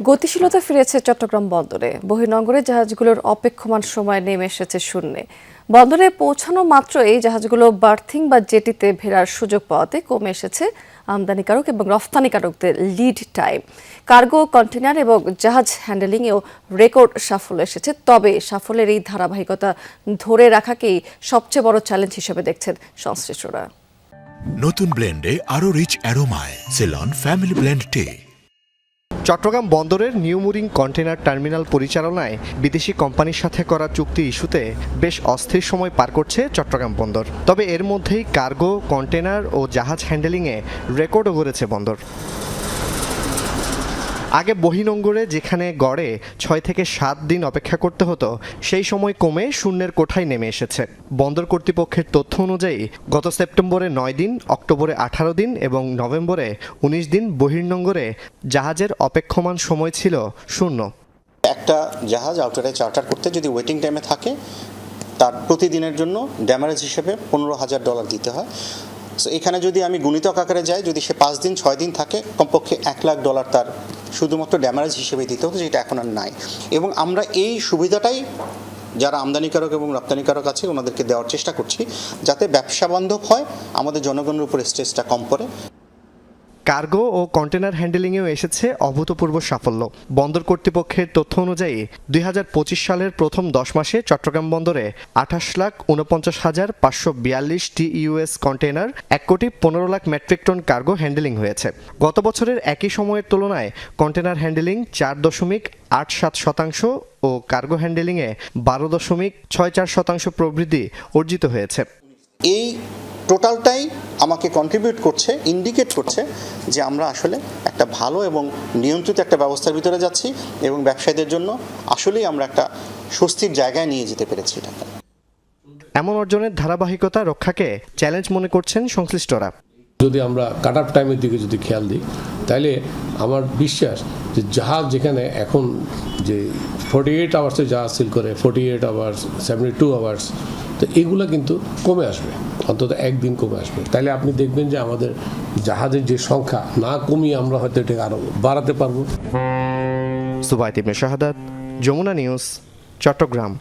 গতিশীলতা ফিরেছে চট্টগ্রাম বন্দরে। বহির্নগরে জাহাজগুলোর অপেক্ষমান সময় নেমে এসেছে শূন্যে। বন্দরে পৌঁছানো মাত্রই জাহাজগুলো বার্থিং বা জেটিতে ভেড়ার সুযোগ পাওয়াতে কমে এসেছে আমদানিকারক এবং রফতানিকারকদের লিড টাইম কার্গো কন্টেনার এবং জাহাজ হ্যান্ডেলিংয়েও রেকর্ড সাফল্য এসেছে। তবে সাফল্যের এই ধারাবাহিকতা ধরে রাখাকেই সবচেয়ে বড় চ্যালেঞ্জ হিসেবে দেখছেন সংশ্লিষ্টরা। নতুন ব্লেন্ডে আরও রিচ অ্যারোমায় সেলন ফ্যামিলি ব্লেন্ড টে চট্টগ্রাম বন্দরের নিউ মুরিং কন্টেনার টার্মিনাল পরিচালনায় বিদেশি কোম্পানির সাথে করা চুক্তি ইস্যুতে বেশ অস্থির সময় পার করছে চট্টগ্রাম বন্দর। তবে এর মধ্যেই কার্গো কন্টেনার ও জাহাজ হ্যান্ডেলিংয়ে রেকর্ডও করেছে বন্দর। আগে বহিনঙ্গরে যেখানে গড়ে ছয় থেকে সাত দিন অপেক্ষা করতে হতো, সেই সময় কমে শূন্যের কোঠায় নেমে এসেছে। বন্দর কর্তৃপক্ষের তথ্য অনুযায়ী, গত সেপ্টেম্বরে নয় দিন, অক্টোবরে আঠারো দিন এবং নভেম্বরে উনিশ দিন বহির্নঙ্গরে জাহাজের অপেক্ষমান সময় ছিল শূন্য। একটা জাহাজ আউটারে চার্টার করতে যদি ওয়েটিং টাইমে থাকে, তার প্রতিদিনের জন্য ড্যামারেজ হিসেবে পনেরো হাজার ডলার দিতে হয়। সো এখানে যদি আমি গুণিতক আকারে যাই, যদি সে পাঁচ দিন, ছয় দিন থাকে, কমপক্ষে এক লাখ ডলার তার শুধুমাত্র ড্যামারেজ হিসেবে দিতে হতো, যেটা এখন আর নাই। এবং আমরা এই সুবিধাটাই যারা আমদানিকারক এবং রপ্তানিকারক আছে, ওনাদেরকে দেওয়ার চেষ্টা করছি, যাতে ব্যবসা বান্ধব হয়, আমাদের জনগণের উপর স্ট্রেসটা কম পড়ে। কার্গো ও কন্টেনার হ্যান্ডেলিংয়েও এসেছে অভূতপূর্ব সাফল্য। বন্দর কর্তৃপক্ষের তথ্য অনুযায়ী, দুই হাজার পঁচিশ সালের প্রথম দশ মাসে চট্টগ্রাম বন্দরে আঠাশ লাখ উনপঞ্চাশ হাজার পাঁচশো বিয়াল্লিশ টি ইউএস কন্টেনার এক কোটি পনেরো lakh metric ton cargo handling হয়েছে। গত বছরের একই সময়ের তুলনায় কন্টেনার হ্যান্ডেলিং চার দশমিক আট সাত শতাংশ ও কার্গো হ্যান্ডেলিংয়ে বারো দশমিক ছয় চার শতাংশ প্রবৃদ্ধি অর্জিত হয়েছে। এই টোটালটাই আমাকে কন্ট্রিবিউট করছে ইন্ডিকেট করছে যে আমরা আসলে একটা ভালো এবং নিয়ন্ত্রিত একটা ব্যবস্থার ভিতরে যাচ্ছি এবং ব্যবসায়ীদের জন্য আসলেই আমরা একটা স্বস্তির জায়গায় নিয়ে যেতে পেরেছি এমন অর্জনের ধারাবাহিকতা রক্ষাকে চ্যালেঞ্জ মনে করছেন সংশ্লিষ্টরা। যদি আমরা কাট আপ টাইমের দিকে যদি খেয়াল দিই, তাহলে আমার বিশ্বাস যে জাহাজ যেখানে এখন যে ফোর্টি এইট আওয়ার্সে জাহাজ সিল করে forty eight hours seventy two hours তো এগুলো কিন্তু কমে আসবে, অন্তত একদিন কমে আসবে। তাহলে আপনি দেখবেন যে আমাদের জাহাজের যে সংখ্যা, না কমিয়ে আমরা হয়তো এটাকে আরও বাড়াতে পারব। সুবাইত শাহাদাত, যমুনা নিউজ, চট্টগ্রাম।